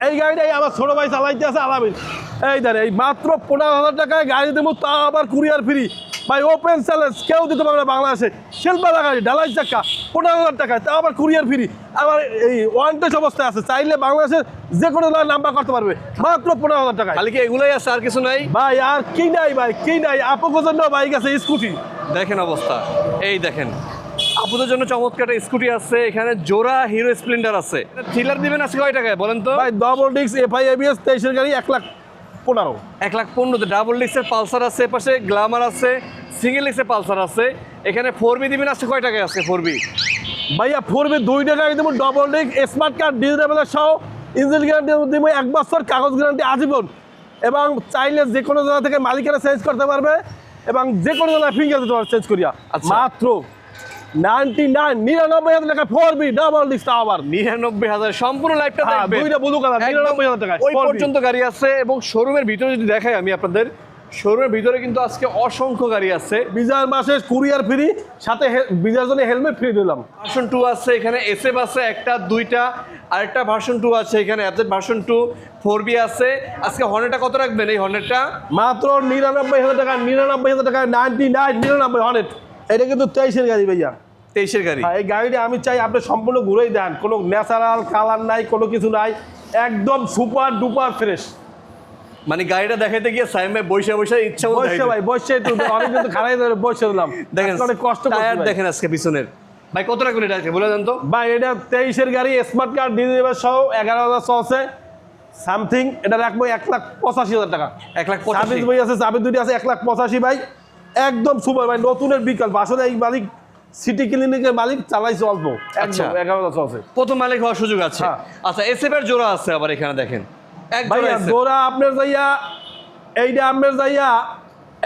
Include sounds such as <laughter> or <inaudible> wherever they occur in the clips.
এই গাড়িটাই আমার ছোট ভাই চালাইতে আছে আলামিন এই দেন এই মাত্র পনেরো হাজার টাকায় গাড়ি দেবো তা আবার কুরিয়ার ফ্রি। ভাই ওপেন চ্যালেঞ্জ কেউ দিতে পারবে না বাংলাদেশে। শিল্পালা গাড়ি ঢালাই চাক্কা পনেরো হাজার টাকায় তা আবার কুরিয়ার ফ্রি। আবার এই ওয়ান টেস অবস্থায় আছে চাইলে বাংলাদেশের যে কোনো নাম্বার করতে পারবে। মাত্র পনেরো হাজার টাকায়। খালি কি এগুলোই আছে আর কিছু নাই? ভাই আর কি নাই ভাই কি নাই? আপকের জন্য বাইক আছে স্কুটি। দেখেন অবস্থা। এই দেখেন আপুদের জন্য চমৎকার একটা স্কুটি আছে এখানে জোড়া হিরো স্প্লেন্ডার আছে। থ্রিলার দিবেন আজকে কয় টাকায় বলেন তো? ভাই ডবল ডিক্স এফআই এবিএস তেইশের গাড়ি এক লাখ পনেরো। এক লাখ পনেরোতে ডাবল ডিক্সের পালসার আছে এপাশে গ্লামার আছে সিঙ্গেল ডিক্সের পালসার আছে। এখানে ফোর বি দিবেন আজকে কয় টাকায় আছে ফোর বি ভাইয়া ফোরবে দুইটা গাড়ি দেবো double disc smart card digital সহ ইঞ্জিন গ্যারান্টি দেবো এক বছর কাগজ গ্যারান্টি আজীবন। এবং চাইলে যে কোনো জায়গা থেকে মালিকেরা চেঞ্জ করতে পারবে এবং যে কোনো জায়গায় ফিঙ্গার দিতে পারবে চেঞ্জ করিয়া। আচ্ছা। মাত্র নাইনটি নাইন নিরানব্বই হাজার টাকা ফোর বি ডবল ডিক্স আবার নিরানব্বই হাজার সম্পূর্ণ লাইফটা হ্যাঁ, দুইটা ব্লু কালার নিরানব্বই হাজার টাকা ওই পর্যন্ত গাড়ি আছে এবং শোরুমের ভিতরে যদি দেখাই আমি আপনাদের শোরুমের ভিতরে কিন্তু আজকে অসংখ্য গাড়ি আছে। বিজার মাসে কুরিয়ার ফ্রি সাথে বিজার জন্য হেলমেট ফ্রি দিলাম। ভার্সন টু আছে এখানে এসএফ আছে একটা দুইটা আরেকটা ভার্সন টু আছে এখানে Apache version two four V আছে। আজকে হর্নেটটা কত রাখবেন এই হর্নেটটা মাত্র নিরানব্বই হাজার টাকা নিরানব্বই হাজার টাকা নাইনটি নাইন নিরানব্বই হান্ড্রেড এটা কিন্তু তেইশের গাড়ি ভাইয়া। তেইশের গাড়ি? হ্যাঁ, এই গাড়িটা আমি চাই আপনি সম্পূর্ণ ঘুরেই দেন। কোনো ন্যাচারাল কালার নাই কোনো কিছু নাই। একদম সুপার ডুপার ফ্রেশ। মানে গাড়িটা দেখাইতে গিয়ে সাইম বসে বসে ইচ্ছা বসে ভাই বসে একটু অনেক কিন্তু খারাই ধরে বসে দিলাম দেখেন অনেক কষ্ট টায়ার। দেখেন আজকে পিছনের। ভাই কত রাখবেন এটা আজকে বলে দেন তো। ভাই এটা তেইশের গাড়ি স্মার্ট কার্ড ডিজিটাল সহ এগারো হাজার চলছে। সামথিং এটা রাখব এক লাখ পঁচাশি হাজার টাকা। এক লাখ পঁচাশি। বই আছে সাবিত দুটি আছে এক লাখ পঁচাশি ভাই। একদম সুপার ভাই নতুনের বিকল্প। আসলে এই মালিক সিটি ক্লিনিকের মালিক চালাইছে অল্প। আচ্ছা। একদম এগারো হাজার চলছে প্রথম মালিক হওয়ার সুযোগ আছে। হ্যাঁ। আচ্ছা এসএফ এর জোড়া আছে আবার এখানে দেখেন। এক জোড়া আপনার যাইয়া এইটা আপনার যাইয়া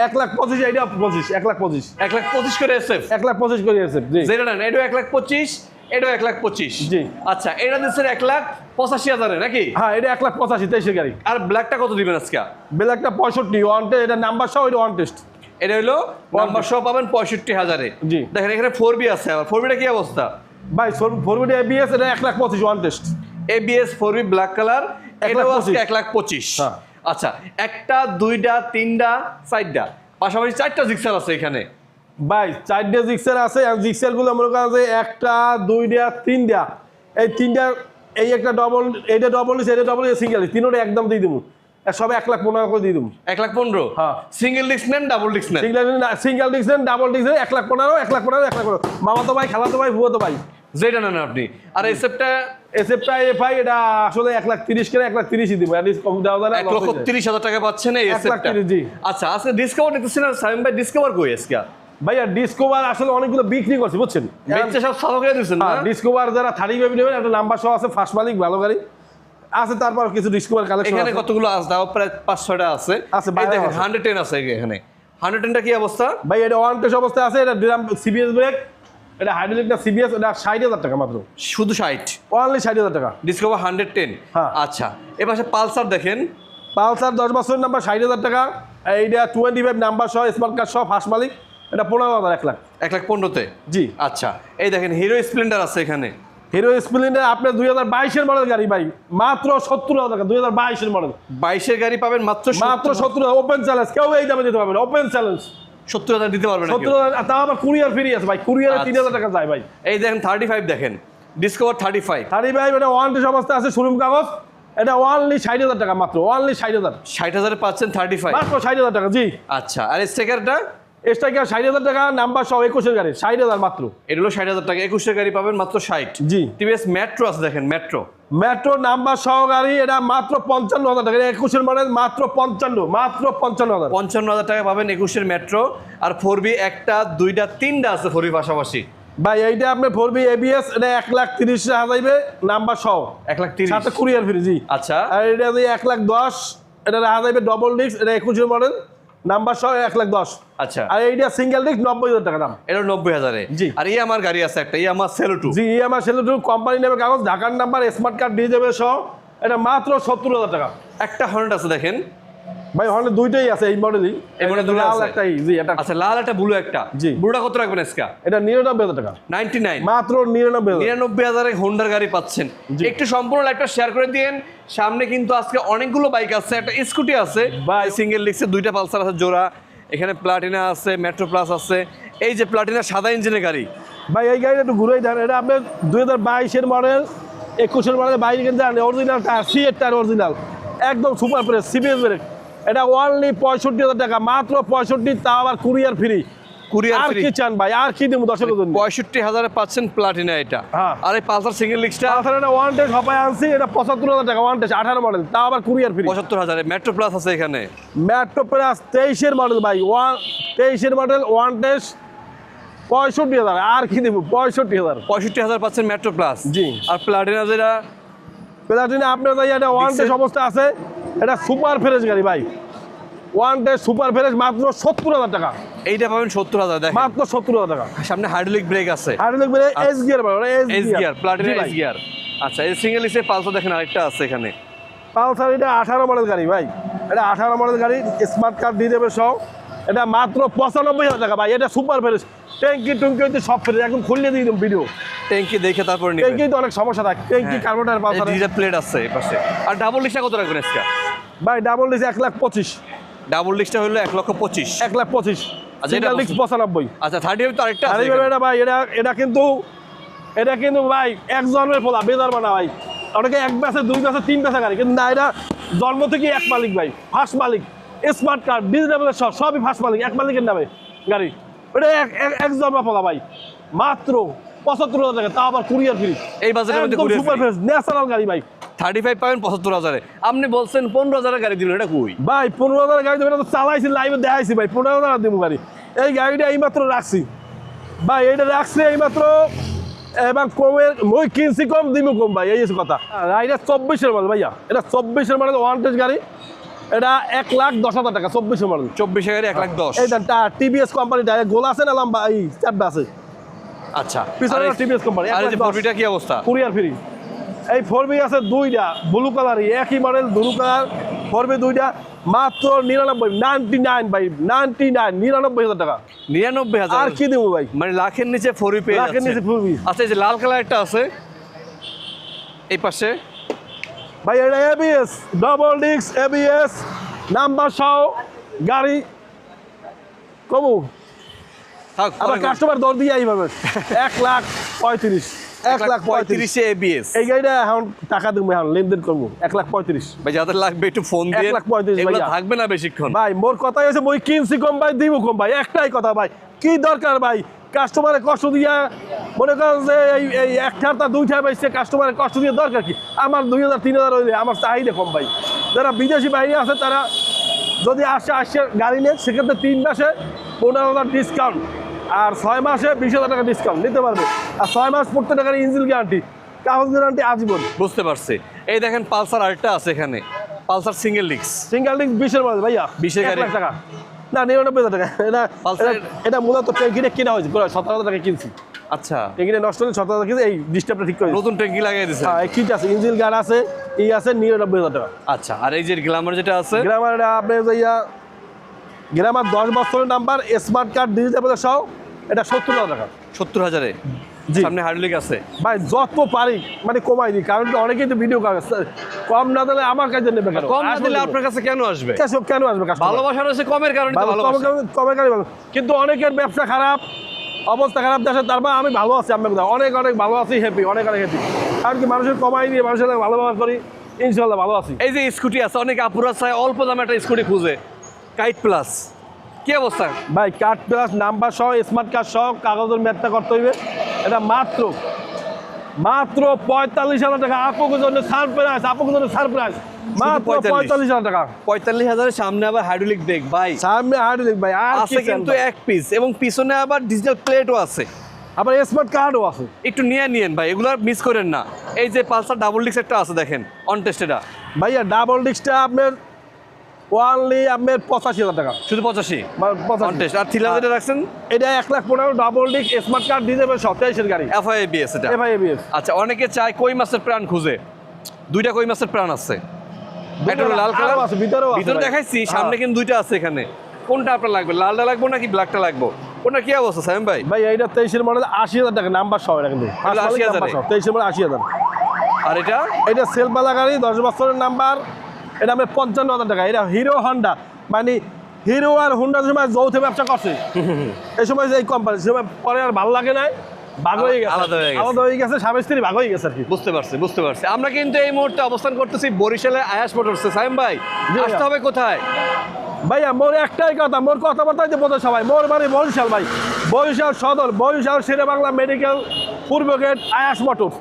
এক লাখ পঁচিশ এইটা পঁচিশ এক লাখ পঁচিশ। এক লাখ পঁচিশ করে এসএফ? এক লাখ পঁচিশ করে আছে জি। যেটা নেন এটাও এক লাখ পঁচিশ এটাও এক লাখ পঁচিশ। জি। আচ্ছা এটা দিচ্ছেন এক লাখ পঁচাশি হাজারে নাকি? হ্যাঁ এটা এক লাখ পঁচাশি তেইশের গাড়ি। আর ব্ল্যাকটা কত দিবেন আজকে? ব্ল্যাকটা পঁয়ষট্টি ওয়ান টেস্ট এটা নাম্বার সহ এটা ওয়ান টেস্ট এটা হলো নাম্বার সহ পাবেন পঁয়ষট্টি হাজারে। জি। দেখেন এখানে ফোর বি আছে আবার। ফোর বিটা কি অবস্থা? ভাই ফোরবিডি এবিএস এটা এক লাখ পঁচিশ one test ABS four V black colour এটাও আজকে এক লাখ পঁচিশ। হ্যাঁ। আচ্ছা একটা দুইটা তিনটা চারটা। পাশাপাশি চারটা জিক্সার আছে এখানে। ভাই চারটে জিক্সের আছে আর জিক্সেরগুলো মনে করেন যে একটা দুইটা তিনটা। এই তিনটা এই একটা ডবল এইটা ডবল এটা ডবল সিঙ্গেল তিনোটা একদম দিয়ে দেবো। সবে এক লাখ পনেরো করে দিয়ে দেবো। এক লাখ পনেরো? হ্যাঁ। সিঙ্গেল ডিস্ক নেন ডাবল ডিস্ক নেন? সিঙ্গেল সিঙ্গেল ডাবল দেন এক লাখ পনেরো এক লাখ পনেরো এক লাখ পনেরো। মামা তো ভাই খালা তো ভাই ভুয়ো তো ভাই। যেটা নেন আপনি। আর এসএফটা এসএফটা এফআই এটা আসলে এক লাখ তিরিশ করে এক লাখ তিরিশই দিব। অ্যাটলিস্ট কম দেওয়া যায় এক লক্ষ তিরিশ হাজার টাকা পাচ্ছেন এই তিরিশ, জি। আচ্ছা আজকে ডিসকাউন্ট নিতেছেন আর সাইম ভাই ডিসকাভার কই আজকে? ভাইয়া ডিসকভার আসলে অনেকগুলো বিক্রি করছে বুঝছেন? সব করে দিচ্ছেন না? ডিসকভার যারা থার্টি ফাইভ নেবেন একটা নাম্বার সহ আছে ফার্স্ট মালিক ভালো গাড়ি। আছে তারপর কিছু ডিসকভার কালেকশন এখানে কতগুলো আছে? তাও প্রায় পাঁচ ছয়টা আছে। আছে, এই দেখেন। হান্ড্রেড টেন আছে এখানে। হান্ড্রেড টেনটা কি অবস্থা? ভাই এটা ওয়ান টেস্ট অবস্থায় আছে এটা ডিরাম সিবিএস ব্রেক এটা হাইড্রোলিকটা সিবিএস এটা ষাট হাজার টাকা মাত্র। শুধু ষাট? অনলি ষাট হাজার টাকা। ডিসকভার হান্ড্রেড টেন হ্যাঁ। আচ্ছা এ পাশে পালসার দেখেন। পালসার দশ বছরের নাম্বার ষাট হাজার টাকা। এইটা টোয়েন্টি ফাইভ নাম্বার সহ স্মার্ট কার্ড সহ ফার্স্ট মালিক। এটা পনেরো হাজার এক লাখ। এক লাখ পনেরোতে? জি। আচ্ছা এই দেখেন হিরো স্প্লেন্ডার আছে এখানে। হিরো স্প্লেন্ডার আপনার দুই হাজার বাইশের মডেল গাড়ি ভাই। মাত্র সত্তর হাজার টাকা দুই হাজার বাইশের মডেল বাইশের গাড়ি পাবেন মাত্র মাত্র সত্তর ওপেন চ্যালেঞ্জ কেউ এই দামে দিতে পারবে ওপেন চ্যালেঞ্জ সত্তর হাজার দিতে পারবেন সত্তর হাজার তাও আবার কুরিয়ার ফ্রি আছে ভাই কুরিয়ারে তিন আচ্ছা। হাজার টাকা যায় ভাই। এই দেখেন থার্টি ফাইভ দেখেন Discover thirty five thirty five এটা ওয়ান টেস্ট অবস্থা আছে শোরুম কাগজ। এটা ওয়ানলি ষাট হাজার টাকা মাত্র ওয়ানলি ষাট হাজার। ষাট হাজারে পাচ্ছেন থার্টি ফাইভ মাত্র ষাট হাজার টাকা জি। আচ্ছা আর স্টেকারটা এক্সট্রা ষাট হাজার টাকা? নাম্বার সহ একুশের গাড়ি। ষাট হাজার মাত্র। এটা হলো ষাট হাজার টাকা। একুশের গাড়ি পাবেন মাত্র ষাট। জি। টিভিএস মেট্রো আছে দেখেন মেট্রো। মেট্রো নাম্বার সহ গাড়ি এটা মাত্র পঞ্চান্ন হাজার টাকা। একুশের মডেল মাত্র পঞ্চান্ন মাত্র পঞ্চান্ন হাজার। পঞ্চান্ন হাজার টাকা পাবেন একুশের মেট্রো। আর ফোর বি একটা দুইটা তিনটা আছে ফোর বি পাশাপাশি। ভাই এইটা আপনি ফোর বি এবিএস এটা এক লাখ তিরিশ হাজাইবে নাম্বার সহ। এক লাখ তিরিশ। সাথে কুরিয়ার ফ্রি জি। আচ্ছা। আর এটা এক লাখ দশ এটা যাবে ডবল ডিস্ক এটা একুশের মডেল নাম্বার সহ এক লাখ দশ। আচ্ছা। আর এইটা সিঙ্গেল ডিস্ক নব্বই হাজার টাকা দাম। এটা নব্বই হাজারে। জি। আর এই আমার গাড়ি আছে একটা এই আমার সেলো টু জি ই আমার সেলুটু কোম্পানি নেবে কাগজ ঢাকার নাম্বার স্মার্ট কার্ড দিয়ে দেবে সহ। এটা মাত্র সত্তর হাজার টাকা। একটা হর্নেট আছে দেখেন। ভাই হর্নের দুইটাই আছে এই মডেলই এই model দুটো লাল? একটা জি এটা আচ্ছা লাল একটা ব্লু একটা। জি। ব্লুটা কত রাখবেন আজকে? এটা নিরানব্বই হাজার টাকা। Ninety nine. মাত্র নিরানব্বই হাজার। নিরানব্বই হাজারে হোন্ডার গাড়ি পাচ্ছেন। একটু সম্পূর্ণ লাইফটা শেয়ার করে দিন সামনে কিন্তু আজকে অনেকগুলো বাইক আছে। একটা স্কুটি আছে। ভাই। সিঙ্গেল লিক্সে দুইটা পালসার আছে জোড়া। এখানে প্লাটিনা আছে মেট্রো প্লাস আছে। এই যে প্লাটিনা সাদা ইঞ্জিনের গাড়ি। ভাই এই গাড়িটা একটু ঘুরেই দেন। এটা আপনার দুই হাজার বাইশের মডেল একুশের মডেল বাইরে কিন্তু অরিজিনাল টায়ার সি এর টায়ার অরিজিনাল একদম সুপার প্রেস সিবিএস ব্রেক এটা অনলি পঁয়ষট্টি হাজার টাকা মাত্র পঁয়ষট্টি তাও আবার কুরিয়ার ফ্রি কুরিয়ার আর ফ্রি কি চান ভাই? আর কি দেবো দর্শকের জন্য পঁয়ষট্টি হাজারে পাচ্ছেন প্লাটিনা এটা। হ্যাঁ। আর এই পালসার সিঙ্গেল লিক্সটা তাছাড়া এটা ওয়ান টেস্ট হপায় আনছি এটা পঁচাত্তর হাজার টাকা ওয়ান টেস্ট আঠারো মডেল তাও আবার কুরিয়ার ফ্রি পঁচাত্তর হাজারে। মেট্রো প্লাস আছে এখানে। প্লাস তেইশের মডেল ভাই ওয়ান তেইশের মডেল ওয়ান টেস্ট পঁয়ষট্টি হাজার। আর কি দেবো? পঁয়ষট্টি হাজার। পঁয়ষট্টি হাজার পাচ্ছেন মেট্রো প্লাস জি। আর প্লাটিনা যেটা? প্লাটিনা আপনার এটা ওয়ান টেস্ট অবস্থা আছে। এটা সুপার ফ্রেশ গাড়ি ভাই। ওয়ান ডে সুপার ফ্রেশ মাত্র সত্তর হাজার টাকা। এইটা পাবেন সত্তর হাজার দেখেন। মাত্র সত্তর হাজার টাকা। সামনে হাইড্রোলিক ব্রেক আছে। আর দেখবে S gear S gear Platina S gear আচ্ছা এই সিঙ্গেল লিক্সের পালসার দেখেন আরেকটা আছে এখানে। পালসার এটা আঠারো মডেল গাড়ি ভাই। এটা আঠারো মডেল গাড়ি স্মার্ট কার্ড দিয়ে দেবে সব। এটা মাত্র পঁচানব্বই হাজার টাকা ভাই এটা সুপার ফ্রেশ। ট্যাঙ্কি টুঙ্কি হইতে সব ফ্রেশ এখন খুললে দিয়ে দিন ভিডিও ট্যাঙ্কি দেখে তারপরে ট্যাঙ্কি তো অনেক সমস্যা থাকে ট্যাঙ্কি কার্বোটার পালসার প্লেট আছে এই পাশে। আর ডাবল লিক্সটা কত রাখবেন আজকে? ভাই ডাবল ডিস এক লাখ পঁচিশ। ডাবল লিক্সটা হলো এক লক্ষ পঁচিশ। এক লাখ পঁচিশ। আচ্ছা, সিঙ্গেল ডিস্ক পঁচানব্বই। আচ্ছা থার্টি তো আরেকটা এটা ভাই এটা এটা কিন্তু এটা কিন্তু ভাই এক জন্মের ফলা বেদার বানা ভাই। ওটাকে এক ব্যাসে দুই ব্যাসে তিন ব্যাসে গাড়ি। কিন্তু না এটা জন্ম থেকে এক মালিক ভাই ফার্স্ট মালিক। স্মার্ট কার্ড ডিজিটাল সব সবই ফার্স্ট মালিক এক মালিকের নামে গাড়ি। ওটা এক এক- এক জন্মের ফলা ভাই। মাত্র পঁচাত্তর হাজার টাকা তা আবার কুরিয়ার ফ্রি এই মধ্যে সুপার। ফ্রেশ ন্যাচারাল গাড়ি ভাই। থার্টি ফাইভ পাবেন পঁচাত্তর হাজারে। আপনি বলছেন পনেরো হাজারের গাড়ি দিলেন এটা কই? ভাই পনেরো হাজার গাড়ি দেবেন তো চালাইছি লাইভে দেখাইছি ভাই পনেরো হাজার দেবো গাড়ি। এই গাড়িটা এইমাত্র রাখছি। ভাই এটা রাখছি এইমাত্র এবার কমের মই কিনছি কম দিব কম ভাই এই কথা। এটা চব্বিশের মডেল ভাইয়া। এটা চব্বিশের মডেল ওয়ান টেস্ট গাড়ি এটা এক লাখ দশ হাজার টাকা চব্বিশের মডেল চব্বিশে গাড়ি এক লাখ দশ। এই টিভিএস কোম্পানি ডাইরেক্ট গোল আছে না লম্বা? এই চাপটা আছে। আচ্ছা পিছনে টিভিএস কোম্পানি আর যে কি অবস্থা? কুরিয়ার ফ্রি এই ফোর বি আছে দুইটা ব্লু কালারই একই model blue colour four V দুইটা মাত্র নিরানব্বই নাইনটি নাইন ভাই নাইনটি নাইন নিরানব্বই হাজার টাকা। নিরানব্বই হাজার। আর কি দেবো ভাই? মানে লাখের নিচে ফোর পেয়ে লাখের নিচে যাচ্ছে। ফুলবি আচ্ছা এই যে লাল কালার একটা আছে এই পাশে। ভাই এটা ABS double disc ABS number সহ গাড়ি। কবু আবার কাস্টমার দর দিয়ে এইভাবে <laughs> এক লাখ পঁয়ত্রিশ। এক লাখ পঁয়ত্রিশ। এবিএস এই গাড়িটা এখন টাকা দেবো এখন লেনদেন করব। এক লাখ পঁয়ত্রিশ। ভাই যাদের লাগবে একটু ফোন দিয়ে। এক লাখ পঁয়ত্রিশ থাকবে না বেশিক্ষণ? ভাই মোর কথাই হচ্ছে মই কিনছি কম ভাই দিব কম ভাই একটাই কথা ভাই কি দরকার ভাই? কাস্টমারে কষ্ট দিয়া মনে করেন যে এই এই একটার তা দুইটা পাইছে কাস্টমারের কষ্ট দিয়ে দরকার কি? আমার দুই হাজার তিন হাজার হইলে আমার চাহিদা কম ভাই। যারা বিদেশি বাইরে আছে তারা যদি আসে আসে গাড়ি নেন সেক্ষেত্রে তিন মাসে পনেরো হাজার ডিসকাউন্ট আর ছয় মাসে বিশ হাজার টাকা ডিসকাউন্ট নিতে পারবে। আর ছয় মাস পড়তে টাকার ইঞ্জিন গ্যারান্টি কাগজ গ্যারান্টি আজীবন। বুঝতে পারছি। এই দেখেন পালসার আরেকটা আছে এখানে। পালসার সিঙ্গেল লিক্স সিঙ্গেল ডিস্ক বিশের মাল ভাইয়া 20 এর এক গাড়ি। টাকা। না নিরানব্বই হাজার টাকা। এটা এটা- মূলত ট্যাঙ্কিটা কেনা হয়েছে। সতেরো হাজার টাকা কিনছি। আচ্ছা। ট্যাঙ্কিটা নষ্ট হলে সতেরো হাজার কিনছি এই ডিস্টার্বটা ঠিক করে নতুন ট্যাঙ্কি লাগিয়ে দিচ্ছে হ্যাঁ কিট আছে। ইঞ্জিন গার্ড আছে এই আছে নিরানব্বই হাজার টাকা। আচ্ছা আর এই যে গ্ল্যামার যেটা আছে? গ্রামার এটা আপনি যাইয়া গ্রামার দশ বছরের নাম্বার স্মার্ট কার্ড ডিজিটাল সহ এটা সত্তর হাজার টাকা। সত্তর হাজারে। সামনে হাইড্রোলিক আছে। ভাই যত পারি মানে কমাই দিই কারণ অনেকেই তো ভিডিও কম না দিলে আমার কাছে নেবে কম না দিলে আপনার কাছে কেন আসবে? কেন- কেন আসবে ভালোবাসার হচ্ছে কমের কারণে তো ভালো ভালোবাসা। কমে- কমে গাড়ি ভালো। কিন্তু অনেকের ব্যবসা খারাপ অবস্থা খারাপ দেশে তারপর আমি ভালো আছি আমি অনেক অনেক ভালো আছি হ্যাপি অনেক অনেক হ্যাপি কারণ কি মানুষের কমাই দিয়ে মানুষের ভালো ব্যবহার করি ইনশাল্লাহ ভালো আছি। এই যে স্কুটি আছে অনেক আপুরা চায় অল্প দামে একটা স্কুটি খুঁজে। কাইট প্লাস কি অবস্থা? ভাই কার্ড প্লাস নাম্বার সহ স্মার্ট কার্ড সহ কাগজের ম্যাপটা করতে হইবে। এটা মাত্র মাত্র পঁয়তাল্লিশ হাজার টাকা। আপুকে জন্য সারপ্রাইজ আপুকে জন্য সারপ্রাইজ মাত্র পঁয়তাল্লিশ। হাজার টাকা। পঁয়তাল্লিশ হাজারের সামনে আবার হাইড্রোলিক ব্রেক ভাই। সামনে ভাই আর আছে কিন্তু এক পিস এবং পিছনে আবার ডিজিটাল প্লেটও আছে। আবার স্মার্ট কার্ডও আছে। একটু নিয়ে নিয়েন ভাই এগুলো মিস করেন না। এই যে পালসার ডাবল ডিক্স একটা আছে দেখেন অনটেস্টেডা ভাইয়া ডাবল ডিস্কটা আপনার ওয়ানলি আপনার পঁচাশি হাজার টাকা। শুধু পঁচাশি? মানে টেস্ট আর থ্রিলার যেটা রাখছেন? এটা এক লাখ পনেরো ডাবল ডিক স্মার্ট কার্ড দিয়ে দেবে সতেইশের গাড়ি। এফআই বিএস এটা। এফআই এবিএস আচ্ছা অনেকে চায় কই মাছের প্রাণ খুঁজে। দুইটা কই মাছের প্রাণ আছে। হলো লাল কালার আছে, ভিতরেও ভিতরে দেখাইছি সামনে হ্যাঁ। কিন্তু দুইটা আছে এখানে। কোনটা আপনার লাগবে লালটা লাগবে নাকি ব্ল্যাকটা লাগবে? কোনটা কি অবস্থা সাইম ভাই? ভাই এইটা তেইশের মডেল আশি হাজার টাকা নাম্বার সহ এটা কিন্তু। এগুলো 80,000 তেইশের মডেল আশি হাজার। আর এটা? এটা সেলবালা গাড়ি দশ বছরের নাম্বার এটা আমি পঞ্চান্ন হাজার টাকা। এটা হিরো হন্ডা মানে হিরো আর হুন্ডা সময় যৌথ ব্যবসা করছে এই সময় যে এই কোম্পানি সময় পরে আর ভালো লাগে নাই ভাগ হয়ে গেছে। আলাদা হয়ে গেছে। আলাদা হয়ে গেছে স্বামী স্ত্রী ভাগ হয়ে গেছে আর কি। বুঝতে পারছি বুঝতে পারছি। আমরা কিন্তু এই মুহূর্তে অবস্থান করতেছি বরিশালের আয়াস মোটরসে সাইম ভাই। আসতে হবে কোথায়? ভাইয়া মোর একটাই কথা মোর কথাবার্তাই যে বোঝে সবাই। মোর বাড়ি বরিশাল ভাই। বরিশাল সদর বরিশাল শেরে বাংলা মেডিকেল পূর্ব গেট আয়াস মোটর